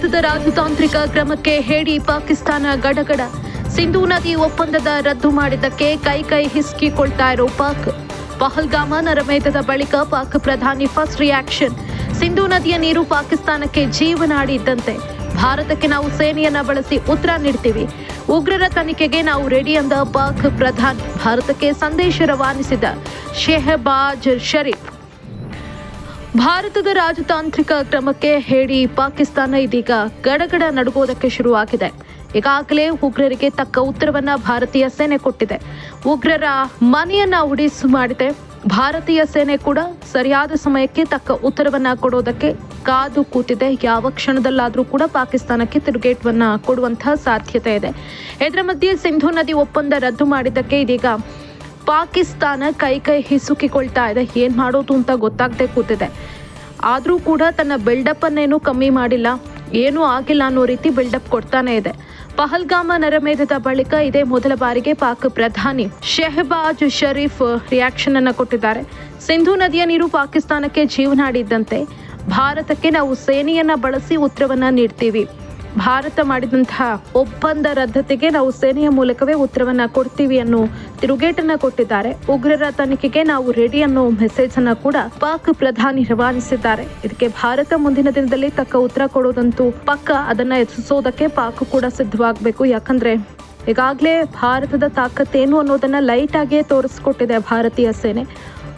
ಭಾರತದ ರಾಜತಾಂತ್ರಿಕ ಕ್ರಮಕ್ಕೆ ಹೇಳಿ ಪಾಕಿಸ್ತಾನ ಗಡಗಡ. ಸಿಂಧೂ ನದಿ ಒಪ್ಪಂದದ ರದ್ದು ಮಾಡಿದ್ದಕ್ಕೆ ಕೈ ಕೈ ಹಿಸ್ಕಿಕೊಳ್ತಾ ಇರೋ ಪಾಕ್. ಪಹಲ್ಗಾಮ ನರಮೇಧದ ಬಳಿಕ ಪಾಕ್ ಪ್ರಧಾನಿ ಫಸ್ಟ್ ರಿಯಾಕ್ಷನ್. ಸಿಂಧೂ ನದಿಯ ನೀರು ಪಾಕಿಸ್ತಾನಕ್ಕೆ ಜೀವನಾಡಿ ಇದ್ದಂತೆ ಭಾರತಕ್ಕೆ ನಾವು ಸೇನೆಯನ್ನ ಬಳಸಿ ಉತ್ತರ ನೀಡ್ತೀವಿ. ಉಗ್ರರ ತನಿಖೆಗೆ ನಾವು ರೆಡಿ ಅಂದ ಪಾಕ್ ಪ್ರಧಾನಿ. ಭಾರತಕ್ಕೆ ಸಂದೇಶ ರವಾನಿಸಿದ ಶೆಹಬಾಜ್ ಶರೀಫ್. ಭಾರತದ ರಾಜತಾಂತ್ರಿಕ ಕ್ರಮಕ್ಕೆ ಹೇಳಿ ಪಾಕಿಸ್ತಾನ ಇದೀಗ ಗಡಗಡ ನಡುಗೋದಕ್ಕೆ ಶುರುವಾಗಿದೆ. ಈಗಾಗಲೇ ಉಗ್ರರಿಗೆ ತಕ್ಕ ಉತ್ತರವನ್ನ ಭಾರತೀಯ ಸೇನೆ ಕೊಟ್ಟಿದೆ. ಉಗ್ರರ ಮನೆಯನ್ನ ಉಡಿಸು ಮಾಡಿದೆ. ಭಾರತೀಯ ಸೇನೆ ಕೂಡ ಸರಿಯಾದ ಸಮಯಕ್ಕೆ ತಕ್ಕ ಉತ್ತರವನ್ನ ಕೊಡೋದಕ್ಕೆ ಕಾದು ಕೂತಿದೆ. ಯಾವ ಕ್ಷಣದಲ್ಲಾದರೂ ಕೂಡ ಪಾಕಿಸ್ತಾನಕ್ಕೆ ತಿರುಗೇಟವನ್ನ ಕೊಡುವಂತಹ ಸಾಧ್ಯತೆ ಇದೆ. ಇದರ ಮಧ್ಯೆ ಸಿಂಧು ನದಿ ಒಪ್ಪಂದ ರದ್ದು ಮಾಡಿದ್ದಕ್ಕೆ ಇದೀಗ ಪಾಕಿಸ್ತಾನ ಕೈ ಕೈ ಹಿಸುಕಿಕೊಳ್ತಾ ಇದೆ. ಏನು ಮಾಡೋದು ಅಂತ ಗೊತ್ತಾಗದೆ ಕೂತಿದೆ. ಆದರೂ ಕೂಡ ತನ್ನ ಬಿಲ್ಡಪ್ ಅನ್ನೇನು ಕಮ್ಮಿ ಮಾಡಿಲ್ಲ. ಏನೂ ಆಗಿಲ್ಲ ಅನ್ನೋ ರೀತಿ ಬಿಲ್ಡಪ್ ಕೊಡ್ತಾನೆ ಇದೆ. ಪಹಲ್ಗಾಮ ನರಮೇಧದ ಬಳಿಕ ಇದೇ ಮೊದಲ ಬಾರಿಗೆ ಪಾಕ್ ಪ್ರಧಾನಿ ಶೆಹಬಾಜ್ ಶರೀಫ್ ರಿಯಾಕ್ಷನ್ ಅನ್ನು ಕೊಟ್ಟಿದ್ದಾರೆ. ಸಿಂಧೂ ನದಿಯ ನೀರು ಪಾಕಿಸ್ತಾನಕ್ಕೆ ಜೀವನಾಡಿದ್ದಂತೆ. ಭಾರತಕ್ಕೆ ನಾವು ಸೇನೆಯನ್ನ ಬಳಸಿ ಉತ್ತರವನ್ನ ನೀಡ್ತೀವಿ. ಭಾರತ ಮಾಡಿದಂತಹ ಒಪ್ಪಂದ ರದ್ದತಿಗೆ ನಾವು ಸೇನೆಯ ಮೂಲಕವೇ ಉತ್ತರವನ್ನ ಕೊಡ್ತೀವಿ ಅನ್ನೋ ತಿರುಗೇಟನ್ನ ಕೊಟ್ಟಿದ್ದಾರೆ. ಉಗ್ರರ ತನಿಖೆಗೆ ನಾವು ರೆಡಿ ಅನ್ನೋ ಮೆಸೇಜ್ ಅನ್ನ ಕೂಡ ಪಾಕ್ ಪ್ರಧಾನಿ ರವಾನಿಸಿದ್ದಾರೆ. ಇದಕ್ಕೆ ಭಾರತ ಮುಂದಿನ ದಿನದಲ್ಲಿ ತಕ್ಕ ಉತ್ತರ ಕೊಡೋದಂತೂ ಪಕ್ಕ. ಅದನ್ನ ಎದುರಿಸೋದಕ್ಕೆ ಪಾಕ್ ಕೂಡ ಸಿದ್ಧವಾಗಬೇಕು. ಯಾಕಂದ್ರೆ ಈಗಾಗಲೇ ಭಾರತದ ತಾಕತ್ತೇನು ಅನ್ನೋದನ್ನ ಲೈಟ್ ಆಗಿಯೇ ತೋರಿಸ್ಕೊಟ್ಟಿದೆ ಭಾರತೀಯ ಸೇನೆ.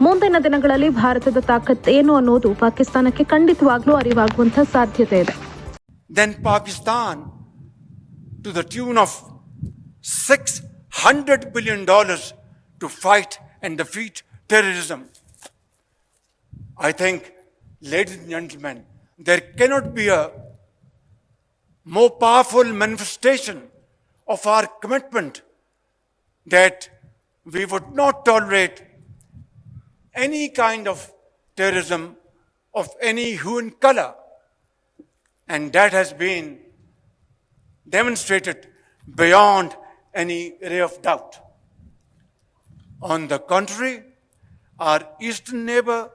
ಮುಂದಿನ ದಿನಗಳಲ್ಲಿ ಭಾರತದ ತಾಕತ್ತೇನು ಅನ್ನೋದು ಪಾಕಿಸ್ತಾನಕ್ಕೆ ಖಂಡಿತವಾಗ್ಲೂ ಅರಿವಾಗುವಂತ ಸಾಧ್ಯತೆ ಇದೆ. Then Pakistan, to the tune of $600 billion to fight and defeat terrorism. I think, ladies and gentlemen, there cannot be a more powerful manifestation of our commitment that we would not tolerate any kind of terrorism of any hue and color. And that has been demonstrated beyond any ray of doubt. On the contrary, our eastern neighbor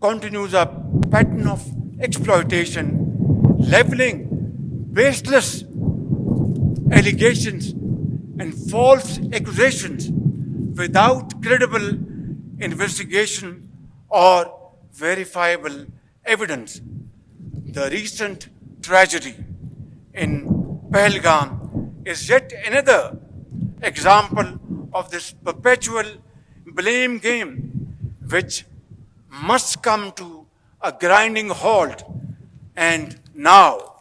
continues a pattern of exploitation, leveling baseless allegations and false accusations without credible investigation or verifiable evidence. The recent tragedy in Pahalgam is yet another example of this perpetual blame game which must come to a grinding halt. And now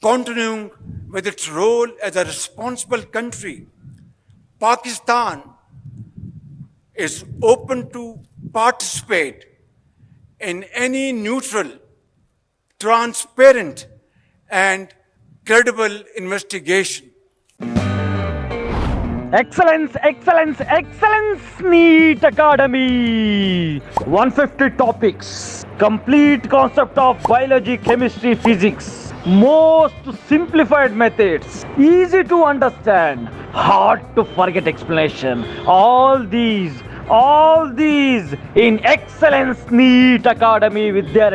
continuing with its role as a responsible country pakistan is open to participate in any neutral transparent and credible investigation Excellence, excellence, excellence, NEET Academy. 150 topics, complete concept of biology, chemistry, physics. Most simplified methods, easy to understand, hard to forget explanation. All these, all these in Excellence NEET Academy with their